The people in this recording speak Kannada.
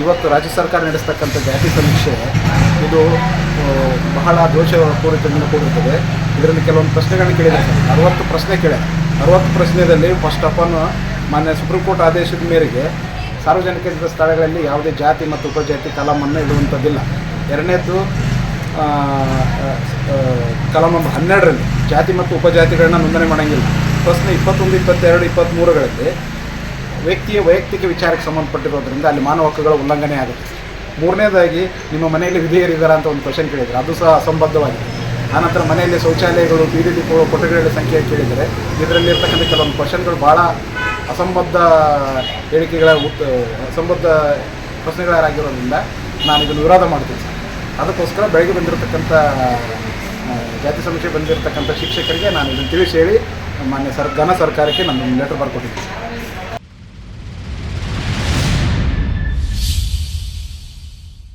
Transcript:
ಇವತ್ತು ರಾಜ್ಯ ಸರ್ಕಾರ ನಡೆಸ್ತಕ್ಕಂಥ ಜಾತಿ ಸಮೀಕ್ಷೆ, ಇದು ಬಹಳ ಬಹಳ ದೋಷಪೂರಿತದಿಂದ ಕೂಡಿರ್ತದೆ. ಇದರಲ್ಲಿ ಕೆಲವೊಂದು ಪ್ರಶ್ನೆಗಳನ್ನ ಕೇಳಿದ್ದಾರೆ ಅರವತ್ತು ಪ್ರಶ್ನೆ ಕೇಳಿದೆ ಅರವತ್ತು ಪ್ರಶ್ನೆಯಲ್ಲಿ ಫಸ್ಟ್ ಆಫ್ ಆಲ್ ಮಾನ್ಯ ಸುಪ್ರೀಂ ಕೋರ್ಟ್ ಆದೇಶದ ಮೇರೆಗೆ ಸಾರ್ವಜನಿಕ ಸ್ಥಳಗಳಲ್ಲಿ ಯಾವುದೇ ಜಾತಿ ಮತ್ತು ಉಪಜಾತಿ ಕಲಮನ್ನು ಇಡುವಂಥದ್ದಿಲ್ಲ. ಎರಡನೇದು ಕಲಂ ಹನ್ನೆರಡರಲ್ಲಿ ಜಾತಿ ಮತ್ತು ಉಪಜಾತಿಗಳನ್ನ ನೋಂದಣಿ ಮಾಡೋಂಗಿಲ್ಲ. ಪ್ರಶ್ನೆ ಇಪ್ಪತ್ತೊಂದು, ಇಪ್ಪತ್ತೆರಡು ಇಪ್ಪತ್ತ್ಮೂರುಗಳಲ್ಲಿ ವ್ಯಕ್ತಿಯ ವೈಯಕ್ತಿಕ ವಿಚಾರಕ್ಕೆ ಸಂಬಂಧಪಟ್ಟಿರೋದ್ರಿಂದ ಅಲ್ಲಿ ಮಾನವ ಹಕ್ಕುಗಳ ಉಲ್ಲಂಘನೆ ಆಗುತ್ತೆ. ಮೂರನೇದಾಗಿ, ನಿಮ್ಮ ಮನೆಯಲ್ಲಿ ವಿಧೇಯರಿದ್ದಾರಾ ಅಂತ ಒಂದು ಕ್ವಶನ್ ಕೇಳಿದರೆ. ಅದು ಸಹ ಅಸಂಬದ್ಧವಾಗಿದೆ. ಆನಂತರ ಮನೆಯಲ್ಲಿ ಶೌಚಾಲಯಗಳು ಬೀದಿ ಕೊಠಡಿಗಳ ಸಂಖ್ಯೆ ಕೇಳಿದರೆ ಇದರಲ್ಲಿರ್ತಕ್ಕಂಥ ಕೆಲವೊಂದು ಕ್ವಶನ್ಗಳು ಭಾಳ ಅಸಂಬದ್ಧ ಹೇಳಿಕೆಗಳ ಉತ್, ಅಸಂಬದ್ಧ ಪ್ರಶ್ನೆಗಳಾಗಿರೋದ್ರಿಂದ ನಾನು ಇದನ್ನು ವಿರೋಧ ಮಾಡ್ತೀನಿ ಅದಕ್ಕೋಸ್ಕರ ಬೆಳಗ್ಗೆ ಬಂದಿರತಕ್ಕಂಥ ಜಾತಿ ಸಮೀಕ್ಷೆ ಬಂದಿರತಕ್ಕಂಥ ಶಿಕ್ಷಕರಿಗೆ ನಾನು ಇದನ್ನು ತಿಳಿಸಿ ಹೇಳಿ, ಮಾನ್ಯ ಸರ್, ಘನ ಸರ್ಕಾರಕ್ಕೆ ನಾನು ಲೆಟರ್ ಬರ್ಕೊಟ್ಟಿದ್ದೀನಿ.